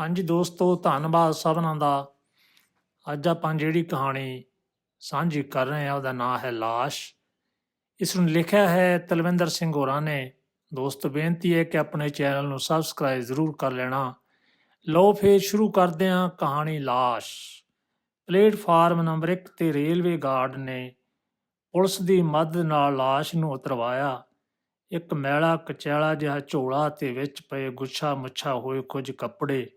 ਹਾਂਜੀ ਦੋਸਤੋ, ਧੰਨਵਾਦ ਸਭਨਾਂ ਦਾ। ਅੱਜ ਆਪਾਂ ਜਿਹੜੀ ਕਹਾਣੀ ਸਾਂਝੀ ਕਰ ਰਹੇ ਹਾਂ, ਉਹਦਾ ਨਾਮ ਹੈ ਲਾਸ਼। ਇਸ ਨੂੰ ਲਿਖਿਆ ਹੈ ਤਲਵਿੰਦਰ ਸਿੰਘ ਹੋਰਾਂ ਨੇ। ਦੋਸਤੋ, ਬੇਨਤੀ ਹੈ ਕਿ ਆਪਣੇ ਚੈਨਲ ਨੂੰ ਸਬਸਕ੍ਰਾਈਬ ਜ਼ਰੂਰ ਕਰ ਲੈਣਾ। ਲਓ ਫੇਰ ਸ਼ੁਰੂ ਕਰਦੇ ਹਾਂ ਕਹਾਣੀ ਲਾਸ਼। ਪਲੇਟਫਾਰਮ ਨੰਬਰ 1 ਤੇ ਰੇਲਵੇ ਗਾਰਡ ਨੇ ਪੁਲਿਸ ਦੀ ਮਦਦ ਨਾਲ ਲਾਸ਼ ਨੂੰ ਉਤਰਵਾਇਆ। ਇੱਕ ਮੈਲਾ ਕਚੈਲਾ ਜਿਹਾ ਝੋਲਾ ਤੇ ਵਿੱਚ ਪਏ ਗੁੱਛਾ ਮੁੱਛਾ ਹੋਏ ਕੁਝ ਕੱਪੜੇ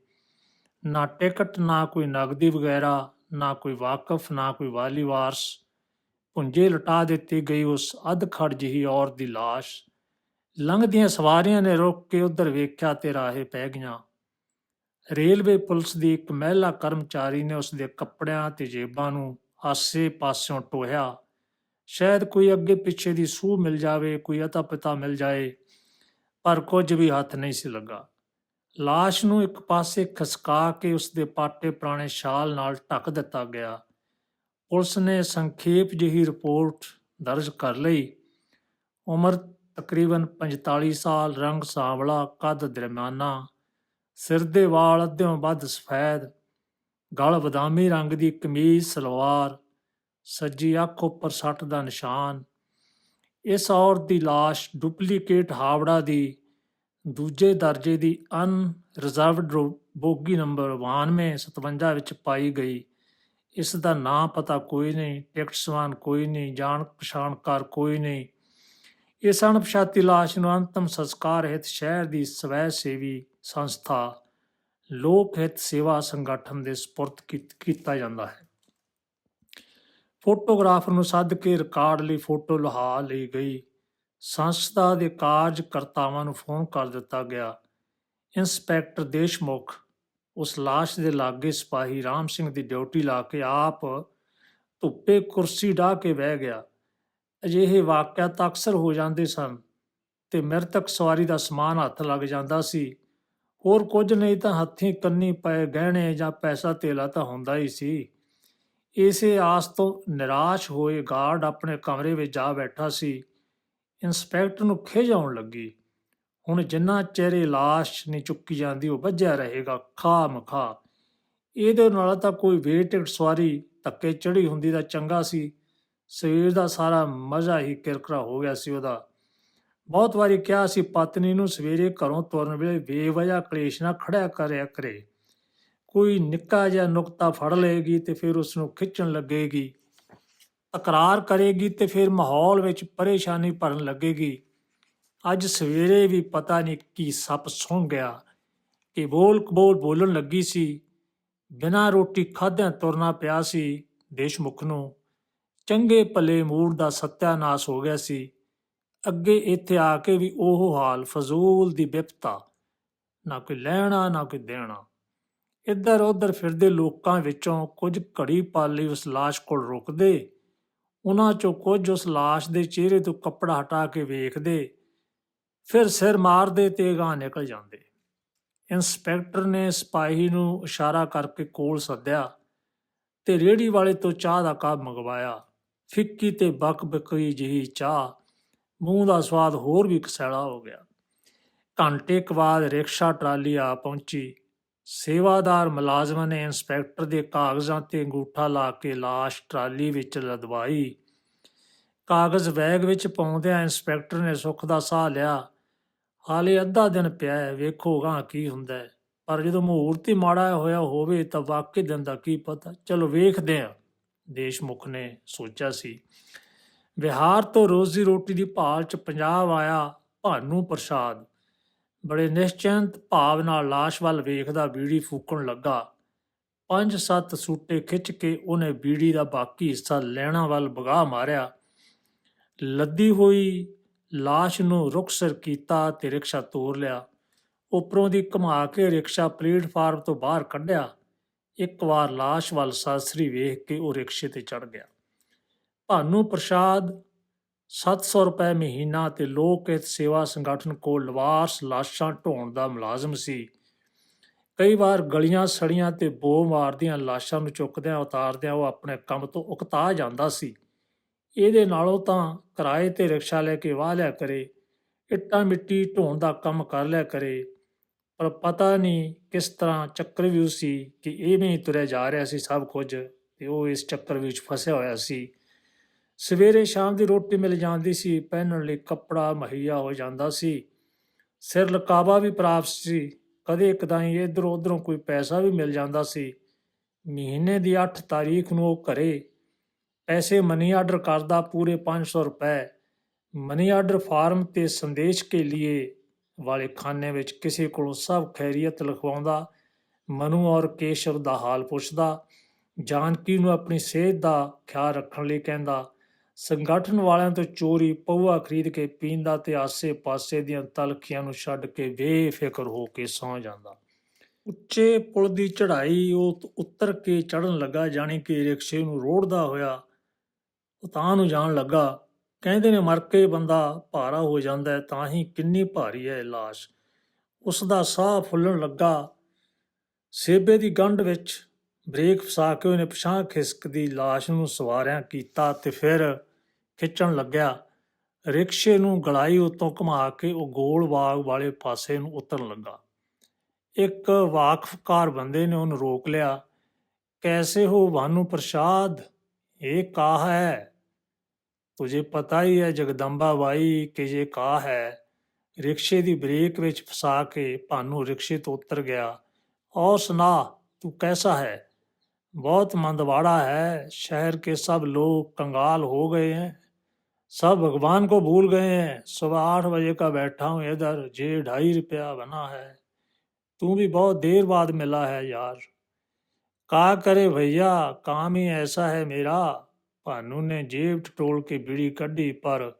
ਨਾ ਟਿਕਟ, ਨਾ ਕੋਈ ਨਗਦੀ ਵਗੈਰਾ, ਨਾ ਕੋਈ ਵਾਕਫ, ਨਾ ਕੋਈ ਵਾਲੀ ਵਾਰਸ। ਪੁੰਜੇ ਲਟਾ ਦਿੱਤੀ ਗਈ ਉਸ ਅਧਖੜ ਜਿਹੀ ਔਰਤ ਦੀ ਲਾਸ਼। ਲੰਘਦੀਆਂ ਸਵਾਰੀਆਂ ਨੇ ਰੁਕ ਕੇ ਉਧਰ ਵੇਖਿਆ ਤੇ ਰਾਹੇ ਪੈ ਗਈਆਂ। ਰੇਲਵੇ ਪੁਲਿਸ ਦੀ ਇੱਕ ਮਹਿਲਾ ਕਰਮਚਾਰੀ ਨੇ ਉਸ ਦੇ ਕੱਪੜਿਆਂ ਤੇ ਜੇਬਾਂ ਨੂੰ ਆਸੇ ਪਾਸਿਓਂ ਟੋਹਿਆ। ਸ਼ਾਇਦ ਕੋਈ ਅੱਗੇ ਪਿੱਛੇ ਦੀ ਸੂਹ ਮਿਲ ਜਾਵੇ, ਕੋਈ ਅਤਾ ਪਤਾ ਮਿਲ ਜਾਏ, ਪਰ ਕੁਝ ਵੀ ਹੱਥ ਨਹੀਂ ਸੀ ਲੱਗਾ। ਲਾਸ਼ ਨੂੰ ਇੱਕ ਪਾਸੇ ਖਸਕਾ ਕੇ ਉਸ ਦੇ ਪਾਟੇ ਪੁਰਾਣੇ ਸ਼ਾਲ ਨਾਲ ਢੱਕ ਦਿੱਤਾ ਗਿਆ। ਪੁਲਿਸ ਨੇ ਸੰਖੇਪ ਜਿਹੀ ਰਿਪੋਰਟ ਦਰਜ ਕਰ ਲਈ। ਉਮਰ ਤਕਰੀਬਨ 45 ਸਾਲ, ਰੰਗ ਸਾਂਵਲਾ, ਕੱਦ ਦਰਮਿਆਨਾ, ਸਿਰ ਦੇ ਵਾਲ ਅੱਧਿਓਂ ਵੱਧ ਸਫੈਦ, ਗਲ ਬਦਾਮੀ ਰੰਗ ਦੀ ਕਮੀਜ਼, ਸਲਵਾਰ, ਸੱਜੀ ਅੱਖ ਉੱਪਰ ਸੱਟ ਦਾ ਨਿਸ਼ਾਨ। ਇਸ ਔਰਤ ਦੀ ਲਾਸ਼ ਡੁਪਲੀਕੇਟ ਹਾਵੜਾ ਦੀ ਦੂਜੇ ਦਰਜੇ ਦੀ ਅਨ ਰਿਜ਼ਰਵਡ ਬੋਗੀ ਨੰਬਰ 92 57 ਵਿੱਚ ਪਾਈ ਗਈ। ਇਸ ਦਾ ਨਾਂ ਪਤਾ ਕੋਈ ਨਹੀਂ, ਟਿਕਟ ਸਵਾਨ ਕੋਈ ਨਹੀਂ ਜਾਣ ਪਛਾਣਕਾਰ ਕੋਈ ਨਹੀਂ। ਇਸ ਅਣਪਛਾਤੀ ਲਾਸ਼ ਨੂੰ ਅੰਤਮ ਸੰਸਕਾਰ ਹਿਤ ਸ਼ਹਿਰ ਦੀ ਸਵੈ ਸੇਵੀ ਸੰਸਥਾ, ਲੋਕ ਹਿਤ ਸੇਵਾ ਸੰਗਠਨ ਦੇ ਸਪੁਰਦ ਕੀਤ- ਕੀਤਾ ਜਾਂਦਾ ਹੈ। ਫੋਟੋਗ੍ਰਾਫਰ ਨੂੰ ਸੱਦ ਕੇ ਰਿਕਾਰਡ ਲਈ ਫੋਟੋ ਲਹਾ ਲਈ ਗਈ। ਸੰਸਥਾ ਦੇ ਕਾਰਜਕਰਤਾਵਾਂ ਨੂੰ ਫੋਨ ਕਰ ਦਿੱਤਾ ਗਿਆ। ਇੰਸਪੈਕਟਰ ਦੇਸ਼ਮੁਖ ਉਸ ਲਾਸ਼ ਦੇ ਲਾਗੇ ਸਿਪਾਹੀ ਰਾਮ ਸਿੰਘ ਦੀ ਡਿਊਟੀ ਲਾ ਕੇ ਆਪ ਧੁੱਪੇ ਕੁਰਸੀ ਢਾ ਕੇ ਬਹਿ ਗਿਆ। ਅਜਿਹੇ ਵਾਕਿਆ ਤਾਂ ਅਕਸਰ ਹੋ ਜਾਂਦੇ ਸਨ ਤੇ ਮ੍ਰਿਤਕ ਸਵਾਰੀ ਦਾ ਸਮਾਨ ਹੱਥ ਲੱਗ ਜਾਂਦਾ ਸੀ। ਹੋਰ ਕੁਝ ਨਹੀਂ ਤਾਂ ਹੱਥੀਂ ਕੰਨੀ ਪਏ ਗਹਿਣੇ ਜਾਂ ਪੈਸਾ ਧੇਲਾ ਤਾਂ ਹੁੰਦਾ ਹੀ ਸੀ। ਇਸੇ ਆਸ ਤੋਂ ਨਿਰਾਸ਼ ਹੋਏ ਗਾਰਡ ਆਪਣੇ ਕਮਰੇ ਵਿੱਚ ਜਾ ਬੈਠਾ ਸੀ। ਇੰਸਪੈਕਟਰ ਨੂੰ ਖਿਝ ਆਉਣ ਲੱਗੀ। ਹੁਣ ਜਿੰਨਾ ਚਿਹਰੇ ਲਾਸ਼ ਨਹੀਂ ਚੁੱਕੀ ਜਾਂਦੀ, ਉਹ ਵੱਜਿਆ ਰਹੇਗਾ ਖਾ ਮਖਾ ਇਹਦੇ ਨਾਲ ਤਾਂ ਕੋਈ ਵੇ ਟਿਕਟ ਸਵਾਰੀ ਧੱਕੇ ਚੜੀ ਹੁੰਦੀ ਤਾਂ ਚੰਗਾ ਸੀ। ਸਰੀਰ ਦਾ ਸਾਰਾ ਮਜ਼ਾ ਹੀ ਕਿਰਕਰਾ ਹੋ ਗਿਆ ਸੀ ਉਹਦਾ। ਬਹੁਤ ਵਾਰੀ ਕਿਹਾ ਸੀ, ਪਤਨੀ ਨੂੰ ਸਵੇਰੇ ਘਰੋਂ ਤੁਰਨ ਵੇਲੇ ਬੇਵਜ੍ਹਾ ਕਲੇਸ਼ ਨਾ ਖੜਿਆ ਕਰਿਆ ਕਰੇ। ਕੋਈ ਨਿੱਕਾ ਜਿਹਾ ਨੁਕਤਾ ਫੜ ਲਏਗੀ ਤੇ ਫਿਰ ਉਸ ਨੂੰ ਖਿੱਚਣ ਲੱਗੇਗੀ। ਤਕਰਾਰ ਕਰੇਗੀ ਤੇ ਫਿਰ ਮਾਹੌਲ ਵਿੱਚ ਪਰੇਸ਼ਾਨੀ ਭਰਨ ਲੱਗੇਗੀ। ਅੱਜ ਸਵੇਰੇ ਵੀ ਪਤਾ ਨਹੀਂ ਕੀ ਸੱਪ ਸੁੰਘ ਗਿਆ। ਕਿ ਬੋਲ ਕਬੋਲ ਬੋਲਣ ਲੱਗੀ ਸੀ। ਬਿਨਾਂ ਰੋਟੀ ਖਾਧਿਆਂ ਤੁਰਨਾ ਪਿਆ ਸੀ ਦੇਸ਼ਮੁਖ ਨੂੰ। ਚੰਗੇ ਭਲੇ ਮੂਡ ਦਾ ਸਤਿਆਨਾਸ਼ ਹੋ ਗਿਆ ਸੀ। ਅੱਗੇ ਇੱਥੇ ਆ ਕੇ ਵੀ ਉਹ ਹਾਲ ਫਜ਼ੂਲ ਦੀ ਬਿਪਤਾ ਨਾ ਕੋਈ ਲੈਣਾ, ਨਾ ਕੋਈ ਦੇਣਾ। ਇੱਧਰ ਉੱਧਰ ਫਿਰਦੇ ਲੋਕਾਂ ਵਿੱਚੋਂ ਕੁਝ ਘੜੀ ਪਾਲੀ ਲਈ ਉਸ ਲਾਸ਼ ਕੋਲ ਰੁਕਦੇ। ਉਹਨਾਂ ਚੋਂ ਕੁਝ ਉਸ ਲਾਸ਼ ਦੇ ਚਿਹਰੇ ਤੋਂ ਕੱਪੜਾ ਹਟਾ ਕੇ ਵੇਖਦੇ, ਫਿਰ ਸਿਰ ਮਾਰਦੇ ਤੇ ਗਾਂ ਨਿਕਲ ਜਾਂਦੇ। ਇੰਸਪੈਕਟਰ ਨੇ ਸਿਪਾਹੀ ਨੂੰ ਇਸ਼ਾਰਾ ਕਰਕੇ ਕੋਲ ਸੱਦਿਆ ਤੇ ਰੇੜੀ ਵਾਲੇ ਤੋਂ ਚਾਹ ਦਾ ਕੱਪ ਮੰਗਵਾਇਆ। ਫਿੱਕੀ ਤੇ ਬਕ ਬਕਈ ਜਿਹੀ ਚਾਹ, ਮੂੰਹ ਦਾ ਸਵਾਦ ਹੋਰ ਵੀ ਕਸੈਲਾ ਹੋ ਗਿਆ। ਘੰਟੇ ਕੁ ਬਾਅਦ ਰਿਕਸ਼ਾ ਟਰਾਲੀ ਆ ਪਹੁੰਚੀ। ਸੇਵਾਦਾਰ ਮੁਲਾਜ਼ਮ ਨੇ ਇੰਸਪੈਕਟਰ ਦੇ ਕਾਗਜ਼ਾਂ ਤੇ ਅੰਗੂਠਾ ਲਾ ਕੇ ਲਾਸ਼ ਟਰਾਲੀ ਵਿੱਚ ਲਦਵਾਈ। ਕਾਗਜ਼ ਬੈਗ ਵਿੱਚ ਪਾਉਂਦਿਆਂ ਇੰਸਪੈਕਟਰ ਨੇ ਸੁੱਖ ਦਾ ਸਾਹ ਲਿਆ। ਹਾਲੇ ਅੱਧਾ ਦਿਨ ਪਿਆ ਹੈ ਵੇਖੋਗਾ ਕੀ ਹੁੰਦਾ ਹੈ। ਪਰ ਜਦੋਂ ਮਹੂਰਤ ਹੀ ਮਾੜਾ ਹੋਇਆ ਹੋਵੇ ਤਾਂ ਵਾਕਈ ਦਿਨ ਦਾ ਕੀ ਪਤਾ। ਚਲੋ ਵੇਖਦੇ ਹਾਂ, ਦੇਸ਼ਮੁਖ ਨੇ ਸੋਚਿਆ ਸੀ। ਬਿਹਾਰ ਤੋਂ ਰੋਜ਼ੀ ਰੋਟੀ ਦੀ ਭਾਲ ਚ ਪੰਜਾਬ ਆਇਆ ਭਾਨੂ ਪ੍ਰਸਾਦ। ਬੜੇ ਨਿਸ਼ਚਿੰਤ ਭਾਵ ਨਾਲ ਲਾਸ਼ ਵੱਲ ਵੇਖਦਾ ਬੀੜੀ ਫੂਕਣ ਲੱਗਾ। ਪੰਜ ਸੱਤ ਸੂਟੇ ਖਿੱਚ ਕੇ ਉਹਨੇ ਬੀੜੀ ਦਾ ਬਾਕੀ ਹਿੱਸਾ ਲੈਣਾ ਵੱਲ ਬਗਾ ਮਾਰਿਆ। ਲੱਦੀ ਹੋਈ ਲਾਸ਼ ਨੂੰ ਰੁਕਸਰ ਕੀਤਾ ਤੇ ਰਿਕਸ਼ਾ ਤੋਰ ਲਿਆ। ਉੱਪਰੋਂ ਦੀ ਘੁਮਾ ਕੇ ਰਿਕਸ਼ਾ ਪਲੇਟਫਾਰਮ ਤੋਂ ਬਾਹਰ ਕੱਢਿਆ। ਇੱਕ ਵਾਰ ਲਾਸ਼ ਵੱਲ ਸਾਸਰੀ ਵੇਖ ਕੇ ਉਹ ਰਿਕਸ਼ੇ ਤੇ ਚੜ ਗਿਆ। ਭਾਨੂ ਪ੍ਰਸਾਦ 700 ਰੁਪਏ ਮਹੀਨਾ ਤੇ ਲੋਕ ਹਿੱਤ ਸੇਵਾ ਸੰਗਠਨ ਕੋਲ ਲਵਾਰਸ ਲਾਸ਼ਾਂ ਢੋਣ ਦਾ ਮੁਲਾਜ਼ਮ ਸੀ। ਕਈ ਵਾਰ ਗਲੀਆਂ ਸੜੀਆਂ ਤੇ ਬੋ ਮਾਰਦੀਆਂ ਲਾਸ਼ਾਂ ਨੂੰ ਚੁੱਕਦਿਆਂ ਉਤਾਰਦਿਆਂ ਉਹ ਆਪਣੇ ਕੰਮ ਤੋਂ ਉਕਤਾ ਜਾਂਦਾ ਸੀ। ਇਹਦੇ ਨਾਲੋਂ ਤਾਂ ਕਿਰਾਏ ਤੇ ਰਿਕਸ਼ਾ ਲੈ ਕੇ ਵਾਹ ਲਿਆ ਕਰੇ, ਇੱਟਾਂ ਮਿੱਟੀ ਢੋਣ ਦਾ ਕੰਮ ਕਰ ਲਿਆ ਕਰੇ, ਪਰ ਪਤਾ ਨਹੀਂ ਕਿਸ ਤਰ੍ਹਾਂ ਚੱਕਰ ਚੱਕਰਵਿਊਹ ਸੀ ਕਿ ਇਹ ਹੀ ਤੁਰਿਆ ਜਾ ਰਿਹਾ ਸੀ ਸਭ ਕੁਝ ਤੇ ਉਹ ਇਸ ਚੱਕਰ ਵਿੱਚ ਫਸਿਆ ਹੋਇਆ ਸੀ। ਸਵੇਰੇ ਸ਼ਾਮ ਦੀ ਰੋਟੀ ਮਿਲ ਜਾਂਦੀ ਸੀ, ਪਹਿਨਣ ਲਈ ਕੱਪੜਾ ਮੁਹੱਈਆ ਹੋ ਜਾਂਦਾ ਸੀ। ਸਿਰ ਲਕਾਵਾ ਵੀ ਪ੍ਰਾਪਤ ਸੀ। ਕਦੇ ਕਦਾਈ ਇਧਰੋਂ ਉਧਰੋਂ ਕੋਈ ਪੈਸਾ ਵੀ ਮਿਲ ਜਾਂਦਾ ਸੀ। ਮਹੀਨੇ ਦੀ 8 ਤਾਰੀਖ ਨੂੰ ਉਹ ਘਰੇ ਪੈਸੇ ਮਨੀ ਆਰਡਰ ਕਰਦਾ, ਪੂਰੇ 500 ਰੁਪਏ ਮਨੀ ਆਰਡਰ ਫਾਰਮ ਤੇ ਸੰਦੇਸ਼ ਕੇ लिए ਵਾਲੇ ਖਾਨੇ ਵਿੱਚ ਕਿਸੇ ਕੋਲੋਂ ਸਭ ਖੈਰੀਅਤ ਲਿਖਵਾਉਂਦਾ, ਮਨੂ ਔਰ ਕੇਸ਼ਵ ਦਾ ਹਾਲ ਪੁੱਛਦਾ, ਜਾਨਕੀ ਨੂੰ ਆਪਣੀ ਸਿਹਤ ਦਾ ਖਿਆਲ ਰੱਖਣ ਲਈ ਕਹਿੰਦਾ ਸੰਗਠਨ ਵਾਲਿਆਂ ਤੋਂ ਚੋਰੀ, ਪਊਆ ਖਰੀਦ ਕੇ ਪੀਂਦਾ ਤੇ ਆਸੇ-ਪਾਸੇ ਦੀਆਂ ਤਲਖੀਆਂ ਨੂੰ ਛੱਡ ਕੇ ਬੇਫਿਕਰ ਹੋ ਕੇ ਸੌਂ ਜਾਂਦਾ। ਉੱਚੇ ਪੁਲ ਦੀ ਚੜ੍ਹਾਈ, ਉਹ ਉੱਤਰ ਕੇ ਚੜਨ ਲੱਗਾ, ਜਾਣੀ ਕਿ ਰਿਕਸ਼ੇ ਨੂੰ ਰੋੜਦਾ ਹੋਇਆ ਉਤਾਂ ਨੂੰ ਜਾਣ ਲੱਗਾ। ਕਹਿੰਦੇ ਨੇ, ਮਰ ਕੇ ਬੰਦਾ ਭਾਰਾ ਹੋ ਜਾਂਦਾ ਤਾਂ ਹੀ ਕਿੰਨੀ ਭਾਰੀ ਹੈ ਲਾਸ਼। ਉਸ ਦਾ ਸਾਹ ਫੁੱਲਣ ਲੱਗਾ। ਸੇਬੇ ਦੀ ਗੰਢ ਵਿੱਚ ਬ੍ਰੇਕ ਫਸਾ ਕੇ ਉਹਨੇ ਪਛਾਂ ਖਿਸਕਦੀ লাশ ਨੂੰ ਸਵਾਰਿਆਂ ਕੀਤਾ ਤੇ ਫਿਰ ਖਿੱਚਣ ਲੱਗਿਆ। ਰਿਕਸ਼ੇ ਨੂੰ ਗਲਾਈ ਉਤੋਂ ਘੁਮਾ ਕੇ ਉਹ ਗੋਲ ਬਾਗ ਵਾਲੇ ਪਾਸੇ ਨੂੰ ਉਤਰਨ ਲੱਗਾ। ਇੱਕ ਵਾਕਫਕਾਰ ਬੰਦੇ ਨੇ ਉਹਨੂੰ ਰੋਕ ਲਿਆ। ਕੈਸੇ ਹੋ ਭਾਨੂ ਪ੍ਰਸਾਦ? ਇਹ ਕਾਹ ਹੈ? ਤੁਝੇ ਪਤਾ ਹੀ ਹੈ ਜਗਦੰਬਾ ਬਾਈ ਕਿ ਇਹ ਕਾਹ ਹੈ। ਰਿਕਸ਼ੇ ਦੀ ਬ੍ਰੇਕ ਵਿੱਚ ਫਸਾ ਕੇ ਭਾਨੂ ਰਿਕਸ਼ੇ ਤੋਂ ਉਤਰ ਗਿਆ। ਔਰ ਤੂੰ ਕੈਸਾ ਹੈ? बहुत मंदवाड़ा है शहर के सब लोग कंगाल हो गए हैं सब भगवान को भूल गए हैं सुबह आठ बजे का बैठा हूँ इधर जे ढाई रुपया बना है तू भी बहुत देर बाद मिला है यार का करे भैया काम ही ऐसा है मेरा ਭਾਨੂ ਨੇ ਜੇਬ ਟਟੋਲ ਕੇ ਬੀੜੀ ਕੱਢੀ ਪਰ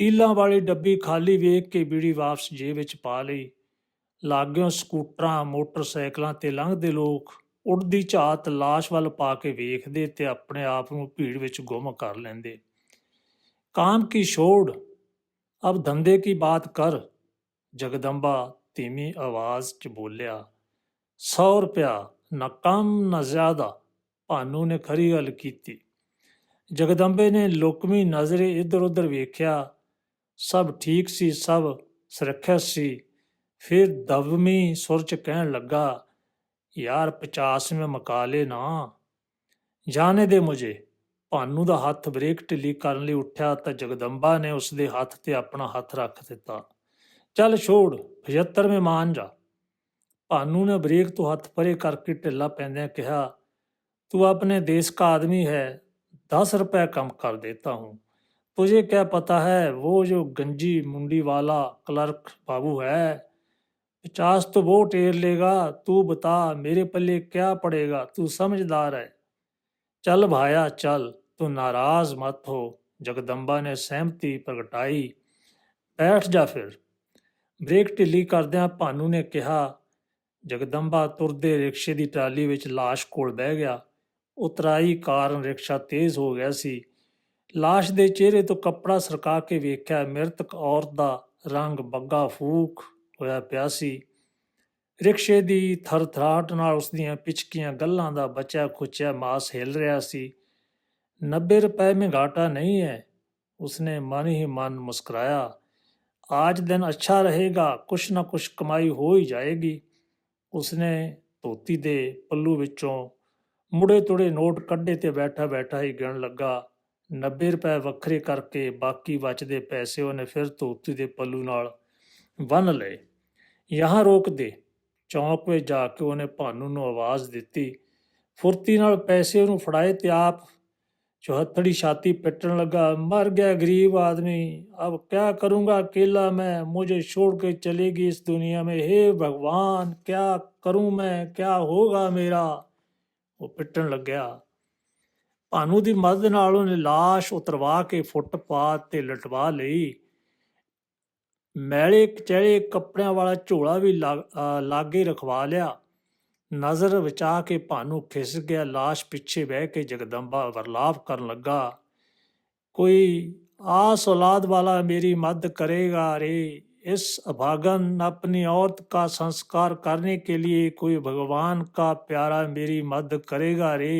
ਤੀਲਾਂ ਵਾਲੀ ਡੱਬੀ ਖਾਲੀ ਵੇਖ ਕੇ ਬੀੜੀ ਵਾਪਸ ਜੇਬ ਵਿੱਚ ਪਾ ਲਈ ਲਾਗਿਓਂ ਸਕੂਟਰਾਂ ਮੋਟਰਸਾਈਕਲਾਂ ਤੇ ਲੰਘਦੇ ਲੋਕ ਉੱਡਦੀ ਝਾਤ লাশ ਵੱਲ ਪਾ ਕੇ ਵੇਖਦੇ ਤੇ ਆਪਣੇ ਆਪ ਨੂੰ ਭੀੜ ਵਿੱਚ ਗੁੰਮ ਕਰ ਲੈਂਦੇ। ਕਾਮ ਕੀ ਛੋੜ? ਅਬ ਧੰਦੇ ਕੀ ਬਾਤ ਕਰ? ਜਗਦੰਬਾ ਧੀਮੀ ਆਵਾਜ਼ 'ਚ ਬੋਲਿਆ 100 ਰੁਪਿਆ, ਨਾ ਕਮ, ਨਾ ਜ਼ਿਆਦਾ। ਭਾਨੂ ਨੇ ਖਰੀ ਗੱਲ ਕੀਤੀ। ਜਗਦੰਬੇ ਨੇ ਲੋਕਮੀ ਨਜ਼ਰੇ ਇੱਧਰ ਉੱਧਰ ਵੇਖਿਆ। ਸਭ ਠੀਕ ਸੀ, ਸਭ ਸੁਰੱਖਿਅਤ ਸੀ। ਫਿਰ ਦਵਮੀ ਸੁਰ 'ਚ ਕਹਿਣ ਲੱਗਾ ਯਾਰ 50 में ਮਕਾ ਲੈ ਨਾ ਜਾਣੇ ਦੇ ਮੁਝੇ ਭਾਨੂ ਦਾ ਹੱਥ ਬ੍ਰੇਕ ਢਿੱਲੀ ਕਰਨ ਲਈ ਉੱਠਿਆ ਤਾਂ ਜਗਦੰਬਾ ਨੇ ਉਸ ਦੇ ਹੱਥ ਤੇ ਆਪਣਾ ਹੱਥ ਰੱਖ ਦਿੱਤਾ ਚੱਲ ਛੋੜ 75 में मान ਜਾ ਭਾਨੂ ਨੇ ਬ੍ਰੇਕ ਤੋਂ ਹੱਥ ਪਰੇ ਕਰਕੇ ਢਿੱਲਾ ਪੈਂਦਿਆਂ ਕਿਹਾ तू अपने देश का आदमी है दस रुपए कम कर देता हूँ तुझे क्या पता है वो जो गंजी मुंडी वाला क्लर्क बाबू है पचास तो वो टेर लेगा तू बता मेरे पल्ले क्या पड़ेगा तू समझदार है चल भाया चल तू नाराज मत हो जगदम्बा ने सहमति प्रगटाई बैठ जा फिर ਬ੍ਰੇਕ ਢਿੱਲੀ ਕਰਦਿਆਂ ਭਾਨੂ ਨੇ ਕਿਹਾ ਜਗਦੰਬਾ ਤੁਰਦੇ ਰਿਕਸ਼ੇ ਦੀ ਟਰਾਲੀ ਵਿੱਚ ਲਾਸ਼ ਕੋਲ ਬਹਿ ਗਿਆ ਉਤਰਾਈ ਕਾਰਨ ਰਿਕਸ਼ਾ ਤੇਜ਼ ਹੋ ਗਿਆ ਸੀ ਲਾਸ਼ ਦੇ ਚਿਹਰੇ ਤੋਂ ਕੱਪੜਾ ਸਰਕਾ ਕੇ ਵੇਖਿਆ ਮ੍ਰਿਤਕ ਔਰਤ ਦਾ ਰੰਗ ਬੱਗਾ ਫੂਕ ਹੋਇਆ ਪਿਆ ਸੀ ਰਿਕਸ਼ੇ ਦੀ ਥਰਥਰਾਟ ਨਾਲ ਉਸ ਦੀਆਂ ਪਿਚਕੀਆਂ ਗੱਲਾਂ ਦਾ ਬਚਿਆ ਖੁਚਿਆ ਮਾਸ ਹਿਲ ਰਿਹਾ ਸੀ 90 ਰੁਪਏ में घाटा नहीं है उसने मन ही मन मुस्कुराया आज दिन अच्छा रहेगा कुछ ना कुछ कमाई हो ही जाएगी ਉਸਨੇ ਧੋਤੀ ਦੇ ਪੱਲੂ ਵਿੱਚੋਂ ਮੁੜੇ ਤੁੜੇ ਨੋਟ ਕੱਢੇ ਤੇ ਬੈਠਾ ਬੈਠਾ ਹੀ ਗਿਣ ਲੱਗਾ 90 ਰੁਪਏ ਵੱਖਰੇ ਕਰਕੇ ਬਾਕੀ ਬਚਦੇ ਪੈਸੇ ਉਹਨੇ ਫਿਰ ਧੋਤੀ ਦੇ ਪੱਲੂ ਨਾਲ ਬੰਨ ਲਏ ਯਹਾਂ ਰੋਕ ਦੇ ਚੌਂਕ ਵਿੱਚ ਜਾ ਕੇ ਉਹਨੇ ਭਾਨੂ ਨੂੰ ਆਵਾਜ਼ ਦਿੱਤੀ ਫੁਰਤੀ ਨਾਲ ਪੈਸੇ ਉਹਨੂੰ ਫੜਾਏ ਤੇ ਆਪ चौहत्तड़ी छाती पिटने लगा मर गया गरीब आदमी अब क्या करूंगा अकेला मैं मुझे छोड़ के चलेगी इस दुनिया में हे भगवान क्या करूं मैं क्या होगा मेरा ਉਹ ਪਿੱਟਣ ਲੱਗਿਆ ਭਾਨੂ ਦੀ ਮਦਦ ਨਾਲ ਉਹਨੇ ਲਾਸ਼ ਉਤਰਵਾ ਕੇ ਫੁੱਟਪਾਥ ਤੇ ਲਟਵਾ ਲਈ ਮੈਲੇ ਕਚੜੇ ਕੱਪੜਿਆਂ ਵਾਲਾ ਝੋਲਾ ਵੀ ਲਾ- ਅਹ ਲਾਗੇ ਰਖਵਾ ਲਿਆ ਨਜ਼ਰ ਵਿਚਾ ਕੇ ਭਾਨੂ ਖਿਸ ਗਿਆ ਲਾਸ਼ ਪਿੱਛੇ ਬਹਿ ਕੇ ਜਗਦੰਬਾ ਵਰਲਾਪ ਕਰਨ ਲੱਗਾ ਕੋਈ ਆਸ औलाद वाला मेरी मदद करेगा रे इस अभागन अपनी औरत का संस्कार करने के लिए कोई भगवान का प्यारा मेरी मदद करेगा रे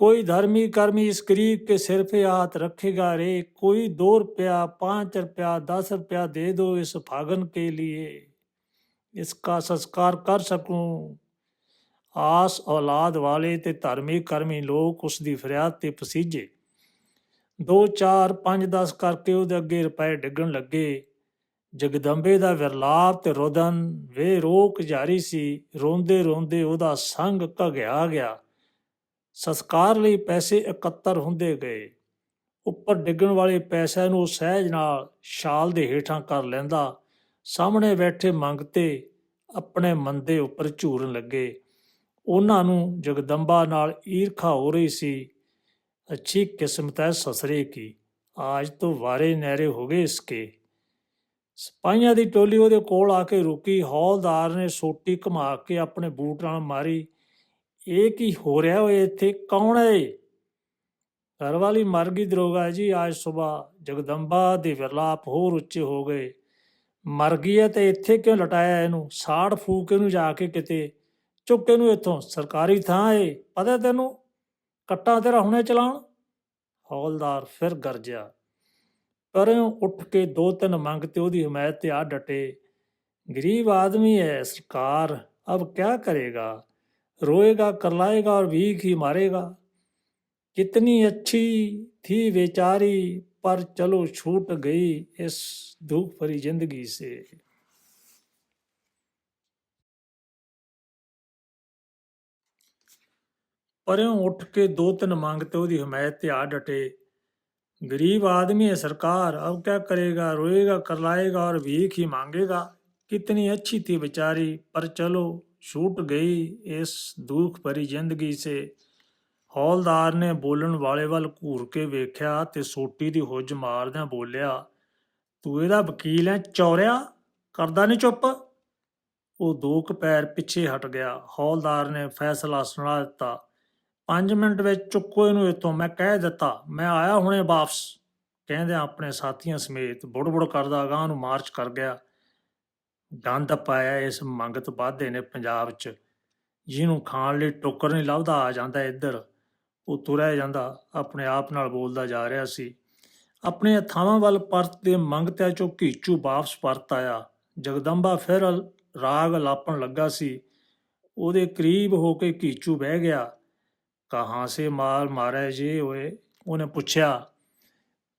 कोई धर्मी कर्मी इस गरीब के सिर पे हाथ रखेगा रे कोई दो रुपया पांच रुपया दस रुपया दे दो इस भागन के लिए इसका संस्कार कर सकूं ਆਸ ਔਲਾਦ ਵਾਲੇ ਤੇ ਧਰਮੀ ਕਰਮੀ ਲੋਕ ਉਸ ਦੀ ਫਰਿਆਦ ਤੇ ਪਸੀਜੇ 2 4 5 10 ਕਰਕੇ ਉਹਦੇ ਅੱਗੇ ਰੁਪਏ ਡਿੱਗਣ ਲੱਗੇ ਜਗਦੰਬੇ ਦਾ ਵਿਰਲਾਪ ਤੇ ਰੋਦਨ ਵੇ ਰੋਕ ਜਾਰੀ ਸੀ ਰੋਂਦੇ ਰੋਂਦੇ ਉਹਦਾ ਸੰਗ ਘਗਿਆ ਗਿਆ ਸਸਕਾਰ ਲਈ ਪੈਸੇ ਇਕੱਤਰ ਹੁੰਦੇ ਗਏ। ਉੱਪਰ ਡਿੱਗਣ ਵਾਲੇ ਪੈਸਿਆਂ ਨੂੰ ਉਹ ਸਹਿਜ ਨਾਲ ਛਾਲ ਦੇ ਹੇਠਾਂ ਕਰ ਲੈਂਦਾ, ਸਾਹਮਣੇ ਬੈਠੇ ਮੰਗਤੇ ਆਪਣੇ ਮੰਦੇ ਉੱਪਰ ਝੂਰਨ ਲੱਗੇ। ਉਹਨਾਂ ਨੂੰ ਜਗਦੰਬਾ ਨਾਲ ਈਰਖਾ ਹੋ ਰਹੀ ਸੀ। ਅੱਛੀ ਕਿਸਮਤ ਹੈ ਸਸਰੇ ਕੀ, ਆਜ ਤੋਂ ਵਾਰੇ ਨਹਿਰੇ ਹੋ ਗਏ ਇਸਕੇ। ਸਿਪਾਹੀਆਂ ਦੀ ਟੋਲੀ ਉਹਦੇ ਕੋਲ ਆ ਕੇ ਰੁਕੀ, ਹੌਲਦਾਰ ਨੇ ਸੋਟੀ ਘੁਮਾ ਕੇ ਆਪਣੇ ਬੂਟ ਨਾਲ ਮਾਰੀ। ਇਹ ਕੀ ਹੋ ਰਿਹਾ ਓਏ ਇੱਥੇ? ਕੌਣ ਹੈ ਘਰ ਵਾਲੀ ਮਰ ਗਈ ਦਰੋਗਾ ਜੀ, ਅੱਜ ਸਵੇਰ ਜਗਦੰਬਾ ਦੇ ਵਿਰਲਾਪ ਹੋਰ ਉੱਚੇ ਹੋ ਗਏ। ਮਰ ਗਈ ਹੈ ਤੇ ਇੱਥੇ ਕਿਉਂ ਲਟਾਇਆ ਇਹਨੂੰ? ਸਾੜ ਫੂਕ ਇਹਨੂੰ ਜਾ ਕੇ ਕਿਤੇ ਚੁੱਕ ਇਹਨੂੰ ਇੱਥੋਂ। ਸਰਕਾਰੀ ਥਾਂ ਏ। ਪਤਾ ਤੈਨੂੰ? ਕੱਟਾ ਤੇਰਾ ਹੁਣੇ ਚਲਾਉਣ? ਹੌਲਦਾਰ ਫਿਰ ਗਰਜਿਆ। ਪਰਿਓਂ ਉੱਠ ਕੇ ਦੋ ਤਿੰਨ ਮੰਗ ਤੇ ਉਹਦੀ ਹਮਾਇਤ ਤੇ ਆ ਡਟੇ ਗਰੀਬ ਆਦਮੀ ਹੈ ਸਰਕਾਰ, ਅਬ ਕਿਆ ਕਰੇਗਾ? रोएगा करलाएगा और भीख ही मारेगा कितनी अच्छी थी बेचारी पर चलो छूट गई इस दुख भरी जिंदगी से ਪਰਿਓਂ ਉੱਠ ਕੇ ਦੋ ਤਿੰਨ ਮੰਗ ਤੇ ਉਹਦੀ ਹਮਾਇਤ ਤੇ ਆ ਡਟੇ गरीब आदमी है सरकार अब क्या करेगा रोएगा करलाएगा और भीख ही मांगेगा कितनी अच्छी थी बेचारी पर चलो छूट गई इस दुख भरी ਜ਼ਿੰਦਗੀ ਸੇ ਹੌਲਦਾਰ ਨੇ ਬੋਲਣ ਵਾਲੇ ਵੱਲ ਘੂਰ ਕੇ ਵੇਖਿਆ ਤੇ ਸੋਟੀ ਦੀ ਹੁੱਜ ਮਾਰਦਿਆਂ ਬੋਲਿਆ ਤੂੰ ਇਹਦਾ ਵਕੀਲ ਹੈ ਚੌਰਿਆ ਕਰਦਾ ਨਹੀਂ ਚੁੱਪ ਉਹ ਦੋ ਕੁ ਪੈਰ ਪਿੱਛੇ ਹਟ ਗਿਆ ਹੌਲਦਾਰ ਨੇ ਫੈਸਲਾ ਸੁਣਾ ਦਿੱਤਾ 5 ਮਿੰਟ ਵਿੱਚ ਚੁੱਕੋ ਇਹਨੂੰ ਇੱਥੋਂ ਮੈਂ ਕਹਿ ਦਿੱਤਾ ਮੈਂ ਆਇਆ ਹੁਣੇ ਵਾਪਸ ਕਹਿੰਦੇ ਆਪਣੇ ਸਾਥੀਆਂ ਸਮੇਤ ਬੁੜਬੁੜ ਕਰਦਾ ਅਗਾਂਹ ਨੂੰ ਮਾਰਚ ਕਰ ਗਿਆ ਗੰਦ ਪਾਇਆ ਇਸ ਮੰਗਤ ਵਾਧੇ ਨੇ ਪੰਜਾਬ 'ਚ ਜਿਹਨੂੰ ਖਾਣ ਲਈ ਟੋਕਰ ਨਹੀਂ ਲੱਭਦਾ ਆ ਜਾਂਦਾ ਇੱਧਰ ਉਹ ਤੁਰਿਆ ਜਾਂਦਾ ਆਪਣੇ ਆਪ ਨਾਲ ਬੋਲਦਾ ਜਾ ਰਿਹਾ ਸੀ ਆਪਣੇ ਥਾਵਾਂ ਵੱਲ ਪਰਤਦੇ ਮੰਗਤਿਆਂ ਚੋਂ ਕੀਚੂ ਵਾਪਸ ਪਰਤ ਆਇਆ ਜਗਦੰਬਾ ਫਿਰ ਰਾਗ ਲਾਪਣ ਲੱਗਾ ਸੀ ਉਹਦੇ ਕਰੀਬ ਹੋ ਕੇ ਕੀਚੂ ਬਹਿ ਗਿਆ ਕਹਾਂ ਸੇ ਮਾਲ ਮਾਰੇ ਜੀ ਹੋਏ ਉਹਨੇ ਪੁੱਛਿਆ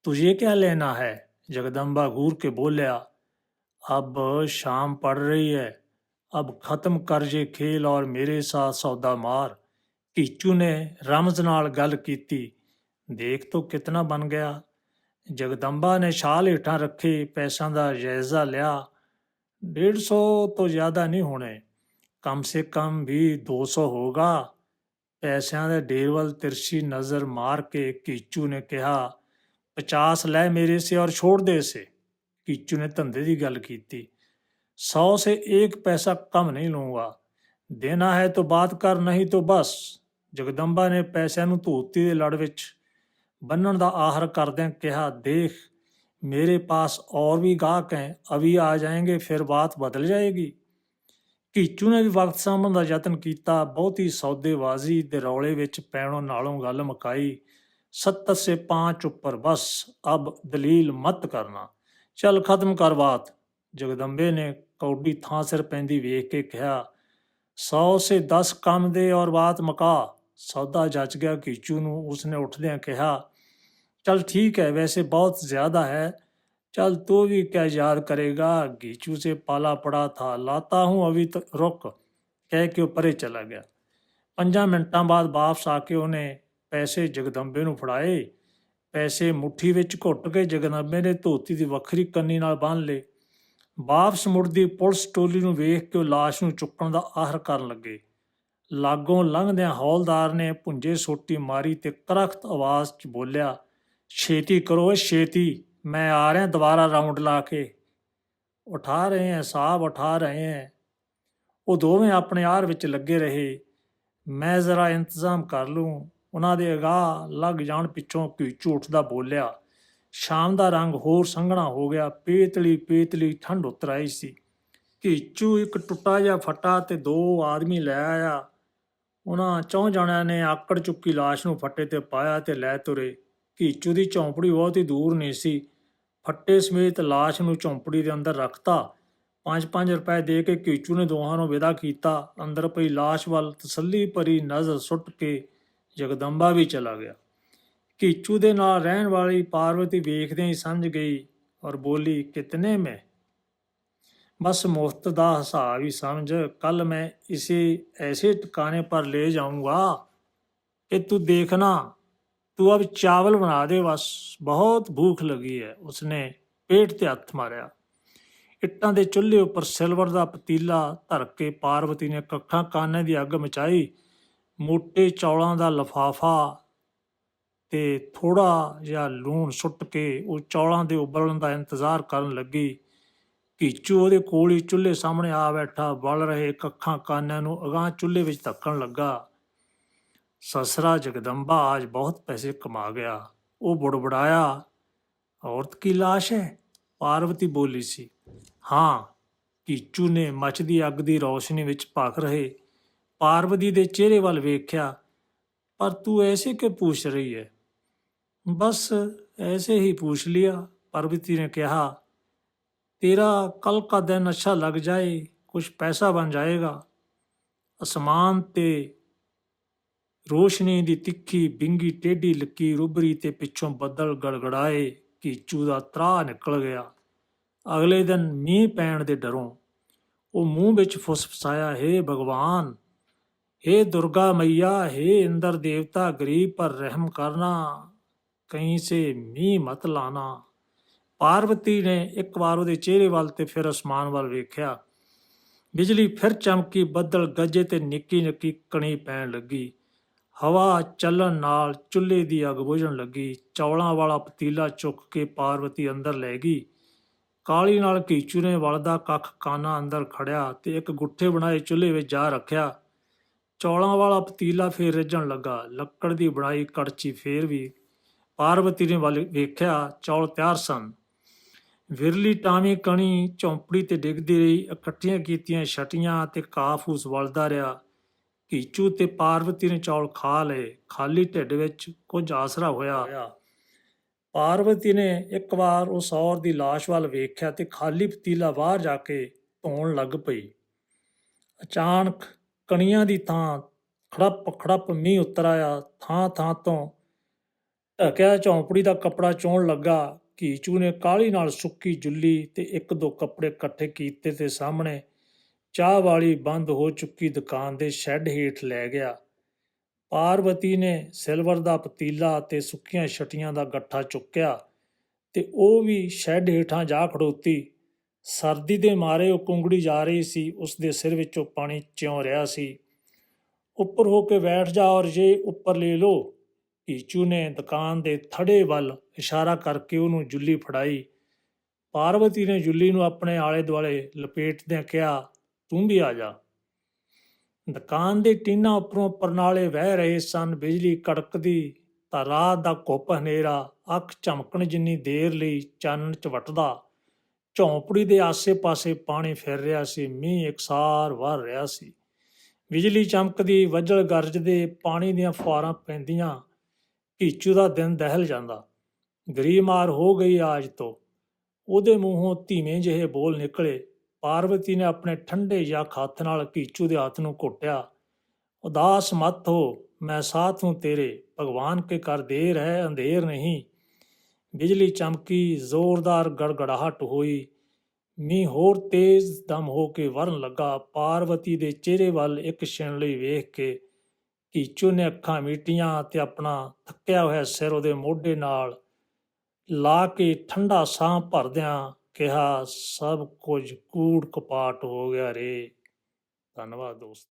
ਤੁਝੇ क्या लेना है जगदम्बा घूर के बोलिया अब शाम पड़ रही है अब खत्म कर जे खेल और मेरे साथ सौदा मार ਕੀਚੂ ਨੇ ਰਮਜ਼ ਨਾਲ ਗੱਲ ਕੀਤੀ ਦੇਖ ਤੋ ਕਿਤਨਾ ਬਣ ਗਿਆ ਜਗਦੰਬਾ ਨੇ ਛਾਲ ਹੇਠਾਂ ਰੱਖੇ ਪੈਸਿਆਂ ਦਾ ਜਾਇਜ਼ਾ ਲਿਆ 150 ਤੋਂ ਜ਼ਿਆਦਾ ਨਹੀਂ ਹੋਣੇ ਕਮ ਸੇ ਕਮ ਵੀ 200 ਹੋਗਾ ਪੈਸਿਆਂ ਦੇ ਢੇਰ ਵੱਲ ਤਿਰਛੀ ਨਜ਼ਰ ਮਾਰ ਕੇ ਕੀਚੂ ਨੇ ਕਿਹਾ 50 ਲੈ ਮੇਰੇ ਸੇ ਔਰ ਛੋੜ ਦੇ ਸੇ कीचू ਨੇ ਧੰਦੇ ਦੀ ਗੱਲ ਕੀਤੀ। सौ ਸੇ एक ਪੈਸਾ कम ਨਹੀਂ लूंगा ਦੇਣਾ ਹੈ ਤਾਂ ਬਾਤ ਕਰ, ਨਹੀਂ ਤਾਂ ਬਸ। ਜਗਦੰਬਾ ਨੇ ਪੈਸਿਆਂ ਨੂੰ ਧੋਤੀ ਦੇ ਲੜ ਵਿੱਚ ਬੰਨਣ ਦਾ ਆਹਰ ਕਰਦਿਆਂ ਕਿਹਾ, ਦੇਖ, ਮੇਰੇ ਪਾਸ ਔਰ ਵੀ ਗਾਹਕ ਹੈ, ਅਭੀ ਆ ਜਾਏਗੇ, ਫਿਰ ਬਾਤ ਬਦਲ ਜਾਏਗੀ। ਕੀਚੂ ਨੇ ਵੀ ਵਕਤ ਸਾਂਭਣ ਦਾ ਯਤਨ ਕੀਤਾ, ਬਹੁਤੀ ਸੌਦੇਬਾਜ਼ੀ ਦੇ ਰੌਲੇ ਵਿੱਚ ਪੈਣੋਂ ਨਾਲੋਂ ਗੱਲ ਮਕਾਈ। 70 ਸੇ 5 ਉੱਪਰ ਬਸ, ਅਬ ਦਲੀਲ ਮਤ ਕਰਨਾ। ਚੱਲ ਖਤਮ ਕਰ ਬਾਤ ਜਗਦੰਬੇ ਨੇ ਕੌਡੀ ਥਾਂ ਸਿਰ ਪੈਂਦੀ ਵੇਖ ਕੇ ਕਿਹਾ 100 ਸੇ 10 ਕਮ ਦੇ ਔਰ ਬਾਤ ਮਕਾ ਸੌਦਾ ਜੱਜ ਗਿਆ ਕੀਚੂ ਨੂੰ ਉਸਨੇ ਉੱਠਦਿਆਂ ਕਿਹਾ चल ठीक है वैसे बहुत ज्यादा है चल तू भी क्या याद करेगा गीचू से पाला पड़ा था लाता हूं अभी तो रुक कह के ਉਹ ਪਰੇ ਚਲਾ ਗਿਆ ਪੰਜਾਂ ਮਿੰਟਾਂ ਬਾਅਦ ਵਾਪਸ ਆ ਕੇ ਉਹਨੇ ਪੈਸੇ ਜਗਦੰਬੇ ਨੂੰ ਫੜਾਏ ਪੈਸੇ ਮੁੱਠੀ ਵਿੱਚ ਘੁੱਟ ਕੇ ਜਗਦੰਬੇ ਨੇ ਧੋਤੀ ਦੀ ਵੱਖਰੀ ਕੰਨੀ ਨਾਲ ਬੰਨ੍ਹ ਲਏ। ਵਾਪਸ ਮੁੜਦੀ ਪੁਲਿਸ ਟੋਲੀ ਨੂੰ ਵੇਖ ਕੇ ਉਹ ਲਾਸ਼ ਨੂੰ ਚੁੱਕਣ ਦਾ ਆਹਰ ਕਰਨ ਲੱਗੇ। ਲਾਗੋਂ ਲੰਘਦਿਆਂ ਹੌਲਦਾਰ ਨੇ ਪੁੰਜੇ ਸੋਟੀ ਮਾਰੀ ਤੇ ਕਰਖਤ ਆਵਾਜ਼ 'ਚ ਬੋਲਿਆ, ਛੇਤੀ ਕਰੋ ਛੇਤੀ। ਮੈਂ ਆ ਰਿਹਾ ਦੁਬਾਰਾ ਰਾਉਂਡ ਲਾ ਕੇ। ਉਠਾ ਰਹੇ ਹੈ ਸਾਹਬ ਉਠਾ ਰਹੇ ਹੈ ਉਹ ਦੋਵੇਂ ਆਪਣੇ ਆਰ ਵਿੱਚ ਲੱਗੇ ਰਹੇ। ਮੈਂ ਜ਼ਰਾ ਇੰਤਜ਼ਾਮ ਕਰ ਲੂੰ। ਉਹਨਾਂ ਦੇ ਅਗਾਹ ਲੱਗ ਜਾਣ ਪਿੱਛੋਂ ਕੀ ਝੂਠ ਦਾ ਬੋਲਿਆ। ਸ਼ਾਮ ਦਾ ਰੰਗ ਹੋਰ ਸੰਘਣਾ ਹੋ ਗਿਆ। ਪੇਤਲੀ ਪੇਤਲੀ ਠੰਡ ਉਤਰ ਆਈ ਸੀ। ਕੀਚੂ ਇੱਕ ਟੁੱਟਾ ਜਿਹਾ ਫੱਟਾ ਤੇ ਦੋ ਆਦਮੀ ਲੈ ਆਇਆ। ਉਹਨਾਂ ਚੌਂ ਜਣਿਆਂ ਨੇ ਆਕੜ ਚੁੱਕੀ ਲਾਸ਼ ਨੂੰ ਫੱਟੇ ਤੇ ਪਾਇਆ ਤੇ ਲੈ ਤੁਰੇ। ਕੀਚੂ ਦੀ ਝੌਂਪੜੀ ਬਹੁਤ ਹੀ ਦੂਰ ਨਹੀਂ ਸੀ। ਫੱਟੇ ਸਮੇਤ ਲਾਸ਼ ਨੂੰ ਝੌਂਪੜੀ ਦੇ ਅੰਦਰ ਰੱਖਤਾ। 5-5 ਰੁਪਏ ਦੇ ਕੇ ਕੀਚੂ ਨੇ ਦੋਹਾਂ ਨੂੰ ਵਿਦਾ ਕੀਤਾ। ਅੰਦਰ ਪਈ ਲਾਸ਼ ਵੱਲ ਤਸੱਲੀ ਭਰੀ ਨਜ਼ਰ ਸੁੱਟ ਕੇ ਜਗਦੰਬਾ ਵੀ ਚਲਾ ਗਿਆ। ਕੀਚੂ ਦੇ ਨਾਲ ਰਹਿਣ ਵਾਲੀ ਪਾਰਵਤੀ ਵੇਖਦਿਆਂ ਹੀ ਸਮਝ ਗਈ ਔਰ ਬੋਲੀ, ਕਿਤਨੇ ਮੈਂ? ਬਸ ਮੁਫਤ ਦਾ ਹਿਸਾਬ ਹੀ ਸਮਝ। ਕੱਲ ਮੈਂ ਇਸੇ, ਐਸੇ ਟਿਕਾਣੇ ਪਰ ਲੈ ਜਾਊਂਗਾ। ਕਿ ਤੂੰ ਦੇਖਣਾ। ਤੂੰ ਅਬ ਚਾਵਲ ਬਣਾ ਦੇ। ਬਸ ਬਹੁਤ ਭੂਖ ਲੱਗੀ ਹੈ। ਉਸਨੇ ਪੇਟ ਤੇ ਹੱਥ ਮਾਰਿਆ। ਇੱਟਾਂ ਦੇ ਚੁੱਲ੍ਹੇ ਉੱਪਰ ਸਿਲਵਰ ਦਾ ਪਤੀਲਾ ਧਰ ਕੇ ਪਾਰਵਤੀ ਨੇ ਕੱਖਾਂ ਕਾਨੇ ਦੀ ਅੱਗ ਮਚਾਈ। ਮੋٹے ਚੌਲਾਂ ਦਾ ਲਫਾਫਾ ਤੇ ਥੋੜਾ ਜਿਹਾ ਲੂਣ ਸੁੱਟ ਕੇ ਉਹ ਚੌਲਾਂ ਦੇ ਉਬਲਣ ਦਾ ਇੰਤਜ਼ਾਰ ਕਰਨ ਲੱਗੀ ਕੀਚੂ ਉਹਦੇ ਕੋਲ ਹੀ ਚੁੱਲ੍ਹੇ ਸਾਹਮਣੇ ਆ ਬੈਠਾ ਬਲ ਰਹੇ ਕੱਖਾਂ ਕਾਨਿਆਂ ਨੂੰ ਅਗਾਂਹ ਚੁੱਲ੍ਹੇ ਵਿੱਚ ਧੱਕਣ ਲੱਗਾ। ਸਸਰਾ ਜਗਦੰਬਾ ਅੱਜ ਬਹੁਤ ਪੈਸੇ ਕਮਾ ਗਿਆ। ਉਹ ਬੁੜਬੜਾਇਆ, ਔਰਤ ਕੀ ਲਾਸ਼ ਹੈ? ਪਾਰਵਤੀ ਬੋਲੀ ਸੀ, ਹਾਂ ਕੀਚੂ ਨੇ ਮੱਚਦੀ ਅੱਗ ਦੀ ਰੌਸ਼ਨੀ ਵਿੱਚ ਭਖ ਰਹੇ ਪਾਰਵਤੀ ਦੇ ਚਿਹਰੇ ਵੱਲ ਵੇਖਿਆ ਪਰ ਤੂੰ ਐਸੇ ਕਿਉਂ ਪੁੱਛ ਰਹੀ ਹੈ ਬਸ ਐਸੇ ਹੀ ਪੁੱਛ ਲਿਆ ਪਾਰਵਤੀ ਨੇ ਕਿਹਾ तेरा कल का दिन अच्छा लग जाए कुछ पैसा बन जाएगा ਅਸਮਾਨ ਤੇ ਰੋਸ਼ਨੀ ਦੀ ਤਿੱਖੀ ਬਿੰਗੀ ਟੇਢੀ ਲਕੀਰ ਉਭਰੀ ਤੇ ਪਿੱਛੋਂ ਬੱਦਲ ਗੜਗੜਾਏ ਕੀਚੂ ਦਾ ਤਰਾਹ ਨਿਕਲ ਗਿਆ ਅਗਲੇ ਦਿਨ ਮੀਂਹ ਪੈਣ ਦੇ ਡਰੋਂ ਉਹ ਮੂੰਹ ਵਿੱਚ ਫੁਸਫਸਾਇਆ ਹੈ ਭਗਵਾਨ हे दुर्गा मैया हे इंद्र देवता गरीब पर रहम करना कहीं से मींह मत लाना ਪਾਰਵਤੀ ਨੇ ਇੱਕ ਵਾਰ ਉਹਦੇ ਚਿਹਰੇ ਵੱਲ ਤੇ ਫਿਰ ਅਸਮਾਨ ਵੱਲ ਵੇਖਿਆ ਬਿਜਲੀ ਫਿਰ ਚਮਕੀ ਬੱਦਲ ਗੱਜੇ ਤੇ ਨਿੱਕੀ ਨਿੱਕੀ ਕਣੀ ਪੈਣ ਲੱਗੀ ਹਵਾ ਚੱਲਣ ਨਾਲ ਚੁੱਲ੍ਹੇ ਦੀ ਅੱਗ ਬੁਝਣ ਲੱਗੀ ਚੌਲਾਂ ਵਾਲਾ ਪਤੀਲਾ ਚੁੱਕ ਕੇ ਪਾਰਵਤੀ ਅੰਦਰ ਲੈ ਗਈ ਕਾਲੀ ਨਾਲ ਕੀਚੂ ਨੇ ਵਲਦਾ ਕੱਖ ਕਾਨਾ ਅੰਦਰ ਖੜਿਆ ਤੇ ਇੱਕ ਗੁੱਠੇ ਬਣਾਏ ਚੁੱਲ੍ਹੇ ਵਿੱਚ ਜਾ ਰੱਖਿਆ ਚੌਲਾਂ ਵਾਲਾ ਪਤੀਲਾ ਫੇਰ ਰਿੱਝਣ ਲੱਗਾ। ਲੱਕੜ ਦੀ ਬਣਾਈ ਕੜਚੀ ਫੇਰ ਵੀ ਪਾਰਵਤੀ ਨੇ ਵੱਲ ਵੇਖਿਆ, ਚੌਲ ਤਿਆਰ ਸਨ। ਵਿਰਲੀ ਟਾਵੀਂ ਕਣੀ ਝੌਂਪੜੀ ਤੇ ਡਿੱਗਦੀ ਰਹੀ। ਇਕੱਠੀਆਂ ਕੀਤੀਆਂ ਛਟੀਆਂ ਤੇ ਕਾਫੂਸ ਵਲਦਾ ਰਿਹਾ। ਕੀਚੂ ਤੇ ਪਾਰਵਤੀ ਨੇ ਚੌਲ ਖਾ ਲਏ। ਖਾਲੀ ਢਿੱਡ ਵਿੱਚ ਕੁਝ ਆਸਰਾ ਹੋਇਆ। ਪਾਰਵਤੀ ਨੇ ਇੱਕ ਵਾਰ ਉਸ ਔਰ ਦੀ ਲਾਸ਼ ਵੱਲ ਵੇਖਿਆ ਤੇ ਖਾਲੀ ਪਤੀਲਾ ਬਾਹਰ ਜਾ ਕੇ ਧੋਣ ਲੱਗ ਪਈ। ਅਚਾਨਕ ਕਣੀਆਂ ਦੀ ਥਾਂ ਖੜੱਪ ਖੜੱਪ ਮੀਂਹ ਉਤਰ ਆਇਆ। ਥਾਂ ਥਾਂ ਤੋਂ ਢਕਿਆ ਝੌਂਪੜੀ ਦਾ ਕੱਪੜਾ ਚੋਣ ਲੱਗਾ। ਕੀਚੂ ਨੇ ਕਾਲੀ ਨਾਲ ਸੁੱਕੀ ਜੁੱਲੀ ਤੇ ਇੱਕ ਦੋ ਕੱਪੜੇ ਇਕੱਠੇ ਕੀਤੇ ਤੇ ਸਾਹਮਣੇ ਚਾਹ ਵਾਲੀ ਬੰਦ ਹੋ ਚੁੱਕੀ ਦੁਕਾਨ ਦੇ ਸ਼ੈੱਡ ਹੇਠ ਲੈ ਗਿਆ। ਪਾਰਵਤੀ ਨੇ ਸਿਲਵਰ ਦਾ ਪਤੀਲਾ ਤੇ ਸੁੱਕੀਆਂ ਛਟੀਆਂ ਦਾ ਗੱਠਾ ਚੁੱਕਿਆ ਤੇ ਉਹ ਵੀ ਸ਼ੈੱਡ ਹੇਠਾਂ ਜਾ ਖੜੋਤੀ। ਸਰਦੀ ਦੇ ਮਾਰੇ ਉਹ ਕੁੰਗੜੀ ਜਾ ਰਹੀ ਸੀ, ਉਸ ਦੇ ਸਿਰ ਵਿੱਚੋਂ ਪਾਣੀ ਚਿਉ ਰਿਹਾ ਸੀ। ਉੱਪਰ ਹੋ ਕੇ ਬੈਠ ਜਾ ਔਰ ਜੇ ਉੱਪਰ ਲੈ ਲੋ ਕੀਚੂ ਨੇ ਦੁਕਾਨ ਦੇ ਥੜੇ ਵੱਲ ਇਸ਼ਾਰਾ ਕਰਕੇ ਉਹਨੂੰ ਜੁੱਲੀ ਫੜਾਈ। ਪਾਰਵਤੀ ਨੇ ਜੁੱਲੀ ਨੂੰ ਆਪਣੇ ਆਲੇ ਦੁਆਲੇ ਲਪੇਟਦਿਆਂ ਕਿਹਾ, ਤੂੰ ਵੀ ਆ ਜਾ। ਦੁਕਾਨ ਦੇ ਟੀਨਾ ਉੱਪਰੋਂ ਪਰਨਾਲੇ ਵਹਿ ਰਹੇ ਸਨ। ਬਿਜਲੀ ਕੜਕਦੀ ਤਾਂ ਰਾਤ ਦਾ ਘੁੱਪ ਹਨੇਰਾ, ਅੱਖ ਝਮਕਣ ਜਿੰਨੀ ਦੇਰ ਲਈ ਚਾਨਣ ਚਵਟਦਾ ਝੌਂਪੜੀ ਦੇ ਆਸੇ-ਪਾਸੇ ਪਾਣੀ ਫਿਰ ਰਿਹਾ ਸੀ, ਮੀਂਹ ਇਕਸਾਰ ਵਰ ਰਿਹਾ ਸੀ। ਬਿਜਲੀ ਚਮਕਦੀ ਵੱਜਲ ਗਰਜਦੇ ਪਾਣੀ ਦੀਆਂ ਫੁਆਰਾਂ ਪੈਂਦੀਆਂ ਕੀਚੂ ਦਾ ਦਿਨ ਦਹਿਲ ਜਾਂਦਾ। ਗਰੀਮਾਰ ਹੋ ਗਈ ਆਜ ਤੋਂ। ਉਹਦੇ ਮੂੰਹੋਂ ਧੀਵੇਂ ਜਿਹੇ ਬੋਲ ਨਿਕਲੇ। ਪਾਰਵਤੀ ਨੇ ਆਪਣੇ ਠੰਡੇ ਜਾਂ ਹੱਥ ਨਾਲ ਕੀਚੂ ਦੇ ਹੱਥ ਨੂੰ ਘੁੱਟਿਆ, ਉਦਾਸ ਮਤ ਹੋ, ਮੈਂ ਸਾਥ ਹੂੰ ਤੇਰੇ। ਭਗਵਾਨ ਕੇ ਕਰ ਦੇਰ ਹੈ, ਅੰਧੇਰ ਨਹੀਂ। ਬਿਜਲੀ ਚਮਕੀ, ਜ਼ੋਰਦਾਰ ਗੜਗੜਾਹਟ ਹੋਈ। ਮੀਂਹ ਹੋਰ ਤੇਜ਼ ਦਮ ਹੋ ਕੇ ਵਰਨ ਲੱਗਾ। ਪਾਰਵਤੀ ਦੇ ਚਿਹਰੇ ਵੱਲ ਇੱਕ ਛਿਣ ਲਈ ਵੇਖ ਕੇ ਕੀਚੂ ਨੇ ਅੱਖਾਂ ਮੀਟੀਆਂ ਤੇ ਆਪਣਾ ਥੱਕਿਆ ਹੋਇਆ ਸਿਰ ਉਹਦੇ ਮੋਢੇ ਨਾਲ ਲਾ ਕੇ ਠੰਡਾ ਸਾਹ ਭਰਦਿਆਂ ਕਿਹਾ, ਸਭ ਕੁਝ ਕੂੜ ਕਪਾਟ ਹੋ ਗਿਆ ਰੇ। ਧੰਨਵਾਦ ਦੋਸਤ।